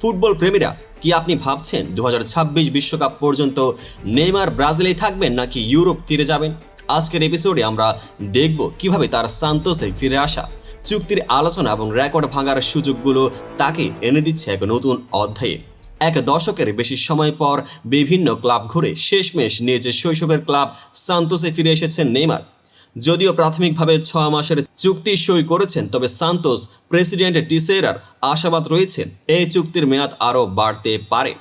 Football প্রেমীরা কি আপনি ভাবছেন দু বিশ্বকাপ পর্যন্ত নেইমার ব্রাজিলেই থাকবেন নাকি ইউরোপ ফিরে যাবেন? আজকের এপিসোডে আমরা দেখব কীভাবে তার সান্তোসে ফিরে আসা, চুক্তির আলোচনা এবং রেকর্ড ভাঙার সুযোগগুলো তাকে এনে দিচ্ছে এক নতুন অধ্যায়ে। এক দশকের বেশি সময় পর বিভিন্ন ক্লাব ঘুরে শেষমেশ নিজের শৈশবের ক্লাব সান্তোসে ফিরে এসেছেন নেইমার। যদিও প্রাথমিকভাবে ছ মাসের চুক্তি সই করেছেন, তবে সান্তোস প্রেসিডেন্ট টিসেরার আশাবাদ রয়েছে এই চুক্তির মেয়াদ আরও বাড়তে পারে।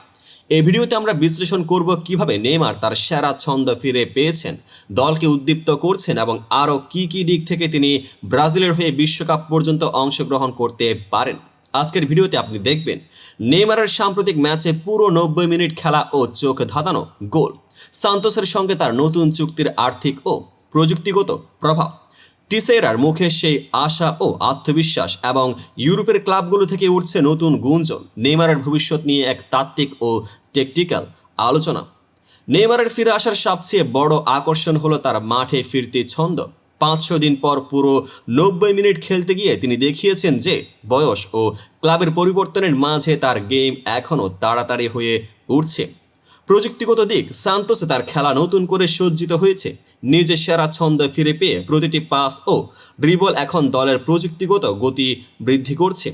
এই ভিডিওতে আমরা বিশ্লেষণ করব কীভাবে নেইমার তার সেরা ছন্দ ফিরে পেয়েছেন, দলকে উদ্দীপ্ত করছেন এবং আরও কি কি দিক থেকে তিনি ব্রাজিলের হয়ে বিশ্বকাপ পর্যন্ত অংশগ্রহণ করতে পারেন। আজকের ভিডিওতে আপনি দেখবেন, নেইমারের সাম্প্রতিক ম্যাচে পুরো নব্বই মিনিট খেলা ও চোখ ধাঁধানো গোল। সান্তোসের সঙ্গে তার নতুন চুক্তির আর্থিক ও প্রযুক্তিগত প্রভাব। টিসেরার মুখে সেই আশা ও আত্মবিশ্বাস এবং ইউরোপের ক্লাবগুলো থেকে উঠছে নতুন গুঞ্জন, নেইমারের ভবিষ্যৎ নিয়ে এক তাত্ত্বিক ও টেকটিক্যাল আলোচনা। নেইমারের ফিরে আসার সবচেয়ে বড় আকর্ষণ হলো তার মাঠে ফিরতে ছন্দ। পাঁচশো দিন পর পুরো নব্বই মিনিট খেলতে গিয়ে তিনি দেখিয়েছেন যে বয়স ও ক্লাবের পরিবর্তনের মাঝে তার গেম এখনও তাড়াতাড়ি হয়ে উঠছে। প্রযুক্তিগত দিক, সান্তোসে তার খেলা নতুন করে সজ্জিত হয়েছে। নিজে সেরা ছন্দ ফিরে পেয়ে প্রতিটি পাস ও ড্রিবল এখন দলের প্রযুক্তিগত গতি বৃদ্ধি করছে।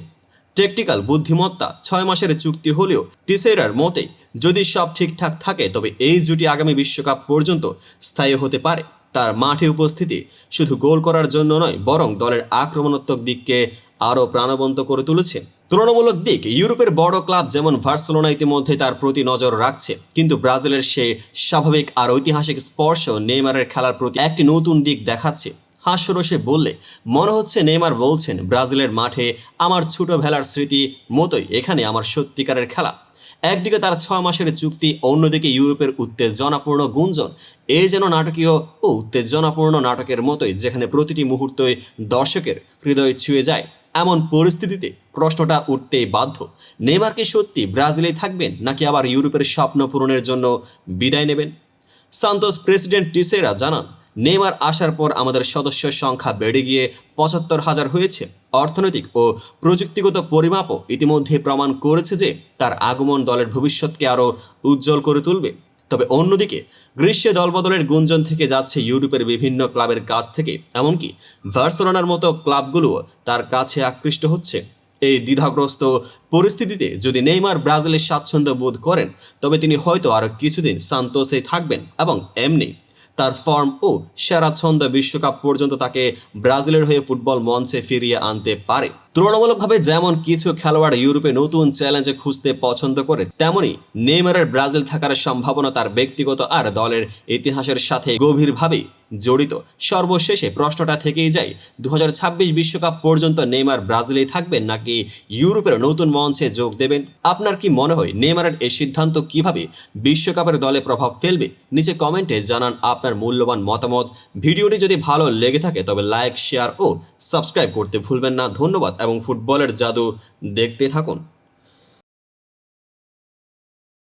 টেকটিক্যাল বুদ্ধিমত্তা ছয় মাসের চুক্তি হলেও টিসেরার মতে যদি সব ঠিকঠাক থাকে, তবে এই জুটি আগামী বিশ্বকাপ পর্যন্ত স্থায়ী হতে পারে। তার মাঠে উপস্থিতি শুধু গোল করার জন্য নয়, বরং দলের আক্রমণাত্মক দিককে আরও প্রাণবন্ত করে তুলেছে। তুলনামূলক দিক, ইউরোপের বড় ক্লাব যেমন ভার্সেলোনা ইতিমধ্যে তার প্রতি নজর রাখছে। কিন্তু ব্রাজিলের সে স্বাভাবিক আর ঐতিহাসিক স্পর্শ নেইমারের খেলার প্রতি একটি নতুন দিক দেখাচ্ছে। হাস্যরসে বললে, মনে হচ্ছে নেইমার বলছেন, ব্রাজিলের মাঠে আমার ছোটবেলার স্মৃতি মতোই, এখানে আমার সত্যিকারের খেলা। একদিকে তার ছ মাসের চুক্তি, অন্যদিকে ইউরোপের উত্তেজনাপূর্ণ গুঞ্জন। এই যেন নাটকীয় ও উত্তেজনাপূর্ণ নাটকের মতোই, যেখানে প্রতিটি মুহূর্তই দর্শকের হৃদয় ছুঁয়ে যায়। এমন পরিস্থিতিতে প্রশ্নটা উঠতেই বাধ্য। নেইমার কি সত্যি ব্রাজিলেই থাকবেন, নাকি আবার ইউরোপের স্বপ্ন পূরণের জন্য বিদায় নেবেন? সান্তোস প্রেসিডেন্ট টিসেরা জানান, নেইমার আসার পর আমাদের সদস্য সংখ্যা বেড়ে গিয়ে পঁচাত্তর হাজার হয়েছে। অর্থনৈতিক ও প্রযুক্তিগত পরিমাপও ইতিমধ্যে প্রমাণ করেছে যে তার আগমন দলের ভবিষ্যৎকে আরও উজ্জ্বল করে তুলবে। তবে অন্যদিকে, গ্রীষ্মে দলবদলের গুঞ্জন থেকে যাচ্ছে ইউরোপের বিভিন্ন ক্লাবের কাছ থেকে, এমনকি ভার্সেলোনার মতো ক্লাবগুলোও তার কাছে আকৃষ্ট হচ্ছে। এই দ্বিধাগ্রস্ত পরিস্থিতিতে যদি নেইমার ব্রাজিলের স্বাচ্ছন্দ্য বোধ করেন, তবে তিনি হয়তো আরও কিছুদিন সান্তোসে থাকবেন এবং এমনি তার ফর্ম ও সেরা ছন্দ বিশ্বকাপ পর্যন্ত তাকে ব্রাজিলের হয়ে ফুটবল মঞ্চে ফিরিয়ে আনতে পারে। তুলনামূলকভাবে যেমন কিছু খেলোয়াড় ইউরোপে নতুন চ্যালেঞ্জে খুঁজতে পছন্দ করে, তেমনি নেইমারের ব্রাজিল থাকার সম্ভাবনা তার ব্যক্তিগত আর দলের ইতিহাসের সাথে গভীরভাবে জড়িত। সর্বশেষে প্রশ্নটা থেকেই যায় দু বিশ্বকাপ পর্যন্ত নেইমার ব্রাজিলেই থাকবেন নাকি ইউরোপের নতুন মঞ্চে যোগ দেবেন? আপনার কি মনে হয়, নেইমারের এই সিদ্ধান্ত কীভাবে বিশ্বকাপের দলে প্রভাব ফেলবে? নিচে কমেন্টে জানান আপনার মূল্যবান মতামত। ভিডিওটি যদি ভালো লেগে থাকে, তবে লাইক, শেয়ার ও সাবস্ক্রাইব করতে ভুলবেন না। ধন্যবাদ এবং ফুটবলের জাদু দেখতে থাকুন।